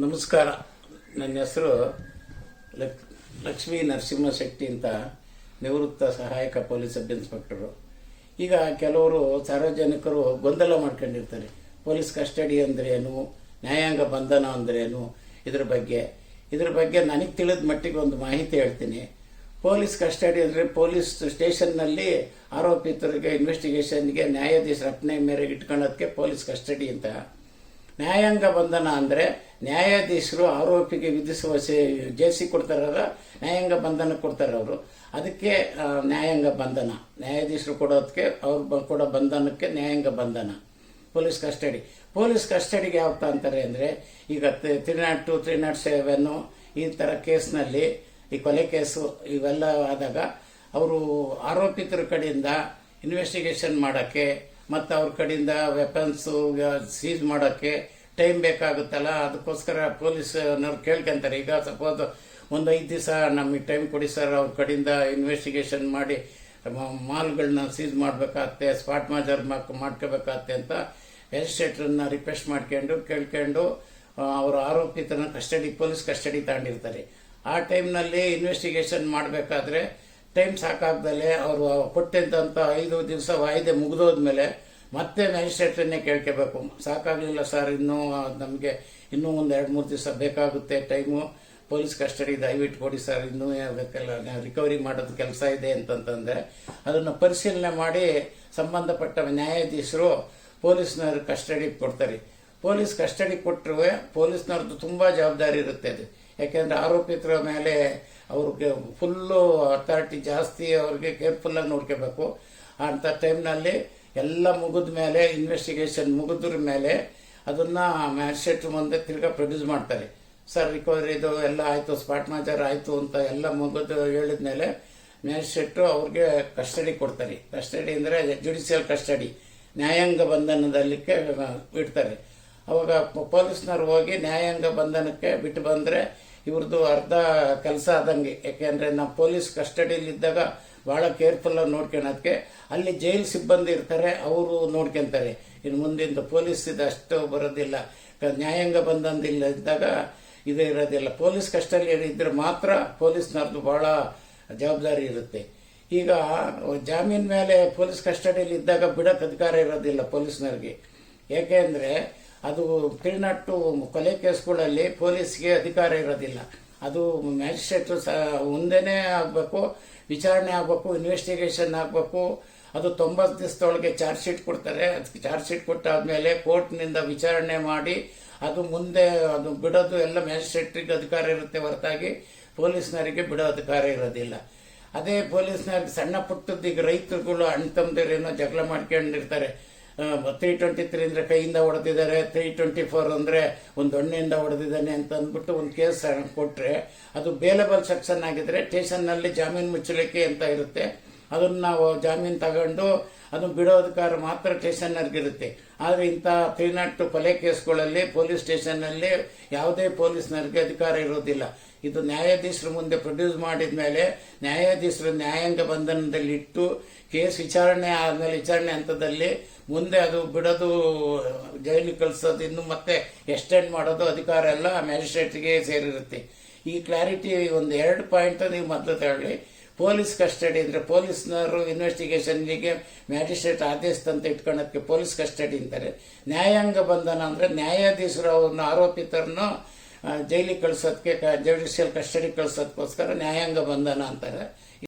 ನಮಸ್ಕಾರ. ನನ್ನ ಹೆಸರು ಲಕ್, ಲಕ್ಷ್ಮೀ ನರಸಿಂಹ ಶೆಟ್ಟಿ ಅಂತ ನಿವೃತ್ತ ಸಹಾಯಕ ಪೊಲೀಸ್ ಸಬ್ ಇನ್ಸ್ಪೆಕ್ಟರು ಈಗ ಕೆಲವರು ಸಾರ್ವಜನಿಕರು ಗೊಂದಲ ಮಾಡ್ಕೊಂಡಿರ್ತಾರೆ. ಪೊಲೀಸ್ ಕಸ್ಟಡಿ ಅಂದ್ರೇನು, ನ್ಯಾಯಾಂಗ ಬಂಧನ ಅಂದ್ರೇನು, ಇದ್ರ ಬಗ್ಗೆ. ಇದ್ರ ಬಗ್ಗೆ ನನಗೆ ತಿಳಿದ ಮಟ್ಟಿಗೆ ಒಂದು ಮಾಹಿತಿ ಹೇಳ್ತೀನಿ. ಪೊಲೀಸ್ ಕಸ್ಟಡಿ ಅಂದರೆ ಪೊಲೀಸ್ ಸ್ಟೇಷನ್ನಲ್ಲಿ ಆರೋಪಿತರಿಗೆ ಇನ್ವೆಸ್ಟಿಗೇಷನ್ಗೆ ನ್ಯಾಯಾಧೀಶರ ಅಪ್ಪಣೆ ಮೇರೆಗೆ ಇಟ್ಕೊಳ್ಳೋದಕ್ಕೆ ಪೊಲೀಸ್ ಕಸ್ಟಡಿ ಅಂತ ನ್ಯಾಯಾಂಗ ಬಂಧನ ಅಂದರೆ ನ್ಯಾಯಾಧೀಶರು ಆರೋಪಿಗೆ ವಿಧಿಸುವ ಜೇಸಿ ಕೊಡ್ತಾರಲ್ಲ, ನ್ಯಾಯಾಂಗ ಬಂಧನ ಕೊಡ್ತಾರೆ ಅವರು. ಅದಕ್ಕೆ ನ್ಯಾಯಾಂಗ ಬಂಧನ. ನ್ಯಾಯಾಧೀಶರು ಕೊಡೋದಕ್ಕೆ, ಅವ್ರು ಕೊಡೋ ಬಂಧನಕ್ಕೆ ನ್ಯಾಯಾಂಗ ಬಂಧನ. Police custody. ಪೊಲೀಸ್ ಕಸ್ಟಡಿಗೆ ಯಾವತ್ತ ಅಂತಾರೆ ಅಂದರೆ, ಈಗ three naught two three naught seven ಈ ಥರ ಕೇಸ್ನಲ್ಲಿ, ಈ ಕೊಲೆ ಕೇಸು, ಇವೆಲ್ಲ ಆದಾಗ, ಅವರು ಆರೋಪಿತರ ಕಡೆಯಿಂದ ಇನ್ವೆಸ್ಟಿಗೇಷನ್ ಮಾಡೋಕ್ಕೆ ಮತ್ತು ಅವ್ರ ಕಡೆಯಿಂದ ವೆಪನ್ಸು ಸೀಸ್ ಮಾಡೋಕ್ಕೆ ಟೈಮ್ ಬೇಕಾಗುತ್ತಲ್ಲ? ಅದಕ್ಕೋಸ್ಕರ ಪೊಲೀಸ್ನವ್ರು ಕೇಳ್ಕೊಂತಾರೆ. ಈಗ ಸಪೋಸ್ ಒಂದು ಐದು ದಿವಸ ನಮಗೆ ಟೈಮ್ ಕೊಡಿ ಸರ್ ಅವ್ರ ಕಡೆಯಿಂದ ಇನ್ವೆಸ್ಟಿಗೇಷನ್ ಮಾಡಿ ಮಾಲ್ಗಳನ್ನ ಸೀಸ್ ಮಾಡಬೇಕಾಗತ್ತೆ ಸ್ಪಾಟ್ ಮಾಜರ್ ಮಾಡ್ಕೋಬೇಕಾಗತ್ತೆ ಅಂತ ಮ್ಯಾಜಿಸ್ಟ್ರೇಟ್ರನ್ನ ರಿಕ್ವೆಸ್ಟ್ ಮಾಡ್ಕೊಂಡು, ಕೇಳ್ಕೊಂಡು ಅವರು ಆರೋಪಿತನ ಕಸ್ಟಡಿ ಪೊಲೀಸ್ ಕಸ್ಟಡಿ ತಗೊಂಡಿರ್ತಾರೆ. ಆ ಟೈಮ್ನಲ್ಲಿ ಇನ್ವೆಸ್ಟಿಗೇಷನ್ ಮಾಡಬೇಕಾದ್ರೆ ಟೈಮ್ ಸಾಕಾಗ್ದಲೆ ಅವರು ಕೊಟ್ಟಿದ್ದಂಥ ಐದು ದಿವಸ ವಾಯಿದೆ ಮುಗಿದೋದ್ಮೇಲೆ ಮತ್ತೆ ಮ್ಯಾಜಿಸ್ಟ್ರೇಟ್ರನ್ನೇ ಕೇಳ್ಕೋಬೇಕು. ಸಾಕಾಗಲಿಲ್ಲ ಸರ್, ಇನ್ನೂ ನಮಗೆ ಇನ್ನೂ ಒಂದು ಎರಡು ಮೂರು ದಿವಸ ಬೇಕಾಗುತ್ತೆ ಟೈಮು. ಪೊಲೀಸ್ ಕಸ್ಟಡಿ ದಯವಿಟ್ಟು ಕೊಡಿ ಸರ್, ಇನ್ನೂ ಅದಕ್ಕೆಲ್ಲ ರಿಕವರಿ ಮಾಡೋದು ಕೆಲಸ ಇದೆ ಅಂತಂತಂದರೆ ಅದನ್ನು ಪರಿಶೀಲನೆ ಮಾಡಿ ಸಂಬಂಧಪಟ್ಟ ನ್ಯಾಯಾಧೀಶರು ಪೊಲೀಸ್ನವ್ರ ಕಸ್ಟಡಿ ಕೊಡ್ತಾರೆ. ಪೊಲೀಸ್ ಕಸ್ಟಡಿ ಕೊಟ್ಟರು ಪೊಲೀಸ್ನವ್ರದ್ದು ತುಂಬ ಜವಾಬ್ದಾರಿ ಇರುತ್ತೆ ಅದು. ಯಾಕೆಂದ್ರೆ ಆರೋಪಿತರ ಮೇಲೆ ಅವ್ರಿಗೆ ಫುಲ್ಲು ಅಥಾರಿಟಿ ಜಾಸ್ತಿ, ಅವ್ರಿಗೆ ಕೇರ್ಫುಲ್ಲಾಗಿ ನೋಡ್ಕೋಬೇಕು. ಅಂಥ ಟೈಮ್ನಲ್ಲಿ ಎಲ್ಲ ಮುಗಿದ ಮೇಲೆ ಇನ್ವೆಸ್ಟಿಗೇಷನ್ ಮುಗಿದ್ರ ಮೇಲೆ ಅದನ್ನು ಮ್ಯಾಜಿಸ್ಟ್ರೇಟ್ ಮುಂದೆ ತಿರ್ಗಾ ಪ್ರೊಡ್ಯೂಸ್ ಮಾಡ್ತಾರೆ. ಸರ್ ರಿಕವರಿ ಇದು ಎಲ್ಲ ಆಯಿತು ಸ್ಪಾಟ್ ಮಾಜರ್ ಆಯಿತು ಅಂತ ಎಲ್ಲ ಮುಗಿದು ಹೇಳಿದ್ಮೇಲೆ ಮ್ಯಾಜಿಸ್ಟ್ರೇಟು ಅವ್ರಿಗೆ ಕಸ್ಟಡಿ ಕೊಡ್ತಾರೆ. ಕಸ್ಟಡಿ ಅಂದರೆ ಜುಡಿಷಿಯಲ್ ಕಸ್ಟಡಿ ನ್ಯಾಯಾಂಗ ಬಂಧನದಲ್ಲಿಕ್ಕೆ ಬಿಡ್ತಾರೆ ಅವಾಗ ಪೊಲೀಸ್ನವ್ರು ಹೋಗಿ ನ್ಯಾಯಾಂಗ ಬಂಧನಕ್ಕೆ ಬಿಟ್ಟು ಬಂದರೆ ಇವ್ರದ್ದು ಅರ್ಧ ಕೆಲಸ ಆದಂಗೆ. ಯಾಕೆಂದರೆ ನಾವು ಪೊಲೀಸ್ ಕಸ್ಟಡಿಯಲ್ಲಿದ್ದಾಗ ಭಾಳ ಕೇರ್ಫುಲ್ಲಾಗಿ ನೋಡ್ಕೊಳೋದಕ್ಕೆ ಅಲ್ಲಿ ಜೈಲ್ ಸಿಬ್ಬಂದಿ ಇರ್ತಾರೆ, ಅವರು ನೋಡ್ಕೊಂತಾರೆ. ಇನ್ನು ಮುಂದಿಂದ ಪೊಲೀಸ್ ಇದು ಅಷ್ಟು ಬರೋದಿಲ್ಲ. ನ್ಯಾಯಾಂಗ ಬಂಧನದಿಲ್ಲ ಇದ್ದಾಗ ಇದು ಇರೋದಿಲ್ಲ. ಪೊಲೀಸ್ ಕಸ್ಟಡಿಯಲ್ಲಿ ಇದ್ದರೆ ಮಾತ್ರ ಪೊಲೀಸ್ನವ್ರದ್ದು ಭಾಳ ಜವಾಬ್ದಾರಿ ಇರುತ್ತೆ. ಈಗ ಜಾಮೀನ್ ಮೇಲೆ ಪೊಲೀಸ್ ಕಸ್ಟಡಿಯಲ್ಲಿ ಇದ್ದಾಗ ಬಿಡೋಕ್ಕೆ ಅಧಿಕಾರ ಇರೋದಿಲ್ಲ ಪೊಲೀಸ್ನವ್ರಿಗೆ. ಏಕೆಂದರೆ ಅದು ಕಿಳ್ನಟ್ಟು ಕೊಲೆ ಕೇಸ್ಗಳಲ್ಲಿ ಪೊಲೀಸ್ಗೆ ಅಧಿಕಾರ ಇರೋದಿಲ್ಲ. ಅದು ಮ್ಯಾಜಿಸ್ಟ್ರೇಟು ಸಹ ಮುಂದೆನೇ ಆಗಬೇಕು, ವಿಚಾರಣೆ ಆಗಬೇಕು, ಇನ್ವೆಸ್ಟಿಗೇಷನ್ ಆಗಬೇಕು. ಅದು ತೊಂಬತ್ತು ದಿವಸದೊಳಗೆ ಚಾರ್ಜ್ ಶೀಟ್ ಕೊಡ್ತಾರೆ. ಅದಕ್ಕೆ ಚಾರ್ಜ್ ಶೀಟ್ ಕೊಟ್ಟಾದ್ಮೇಲೆ ಕೋರ್ಟ್ನಿಂದ ವಿಚಾರಣೆ ಮಾಡಿ, ಅದು ಮುಂದೆ ಅದು ಬಿಡೋದು ಎಲ್ಲ ಮ್ಯಾಜಿಸ್ಟ್ರೇಟ್ರಿಗೆ ಅಧಿಕಾರ ಇರುತ್ತೆ ಹೊರತಾಗಿ, ಪೊಲೀಸ್ನವರಿಗೆ ಬಿಡೋ ಅಧಿಕಾರ ಇರೋದಿಲ್ಲ. ಅದೇ ಪೊಲೀಸ್ನವ್ರಿಗೆ ಸಣ್ಣ ಪುಟ್ಟದ್ದು ಈಗ ರೈತರುಗಳು, ಅಣ್ಣ ತಮ್ಮದೇನೋ ಜಗಳ ಮಾಡ್ಕೊಂಡಿರ್ತಾರೆ. ತ್ರೀ ಟ್ವೆಂಟಿ ತ್ರೀ ಅಂದರೆ ಕೈಯಿಂದ ಹೊಡೆದಿದ್ದಾರೆ ತ್ರೀ ಟ್ವೆಂಟಿ ಫೋರ್ ಅಂದರೆ ಒಂದು ದೊಣ್ಣೆಯಿಂದ ಹೊಡೆದಿದ್ದಾನೆ ಅಂತ ಅಂದ್ಬಿಟ್ಟು ಒಂದು ಕೇಸ್ ಕೊಟ್ಟರೆ ಅದು ಬೇಲಬಲ್ ಸೆಕ್ಷನ್ ಆಗಿದ್ದರೆ ಸ್ಟೇಷನ್ನಲ್ಲಿ ಜಾಮೀನು ಮುಚ್ಚಲಿಕ್ಕೆ ಅಂತ ಇರುತ್ತೆ. ಅದನ್ನು ನಾವು ಜಾಮೀನು ತಗೊಂಡು ಅದನ್ನು ಬಿಡೋದಕ್ಕಾರ ಮಾತ್ರ ಸ್ಟೇಷನ್ನರ್ಗಿರುತ್ತೆ ಆದರೆ ಇಂಥ ತ್ರೀ ನಾಟ್ ಕೊಲೆ ಕೇಸ್ಗಳಲ್ಲಿ ಪೊಲೀಸ್ ಸ್ಟೇಷನ್ನಲ್ಲಿ ಯಾವುದೇ ಪೊಲೀಸ್ನವ್ರಿಗೆ ಅಧಿಕಾರ ಇರೋದಿಲ್ಲ. ಇದು ನ್ಯಾಯಾಧೀಶರ ಮುಂದೆ ಪ್ರೊಡ್ಯೂಸ್ ಮಾಡಿದ ಮೇಲೆ ನ್ಯಾಯಾಧೀಶರು ನ್ಯಾಯಾಂಗ ಬಂಧನದಲ್ಲಿ ಇಟ್ಟು ಕೇಸ್ ವಿಚಾರಣೆ ಆದಮೇಲೆ ವಿಚಾರಣೆ ಹಂತದಲ್ಲಿ ಮುಂದೆ ಅದು ಬಿಡೋದು, ಜೈಲಿಗೆ ಕಳಿಸೋದು, ಇನ್ನು ಮತ್ತೆ ಎಕ್ಸ್ಟೆಂಡ್ ಮಾಡೋದು ಅಧಿಕಾರ ಎಲ್ಲ ಮ್ಯಾಜಿಸ್ಟ್ರೇಟ್ಗೆ ಸೇರಿರುತ್ತೆ. ಈ ಕ್ಲಾರಿಟಿ ಒಂದು ಎರಡು ಪಾಯಿಂಟ್ ನೀವು ಮೊದಲು ತಗೊಳ್ಳಿ. ಪೊಲೀಸ್ ಕಸ್ಟಡಿ ಅಂದರೆ ಪೊಲೀಸ್ನವರು ಇನ್ವೆಸ್ಟಿಗೇಷನ್ಗೆ ಮ್ಯಾಜಿಸ್ಟ್ರೇಟ್ ಆದೇಶದಂತೆ ಇಟ್ಕೊಳ್ಳೋದಕ್ಕೆ ಪೊಲೀಸ್ ಕಸ್ಟಡಿ ಅಂತಾರೆ. ನ್ಯಾಯಾಂಗ ಬಂಧನ ಅಂದರೆ ನ್ಯಾಯಾಧೀಶರು ಅವ್ರನ್ನ ಆರೋಪಿತರನ್ನು ಜೈಲಿಗೆ ಕಳಿಸೋದಕ್ಕೆ ಜುಡಿಷಿಯಲ್ ಕಸ್ಟಡಿಗೆ ಕಳಿಸೋದಕ್ಕೋಸ್ಕರ ನ್ಯಾಯಾಂಗ ಬಂಧನ ಅಂತಾರೆ.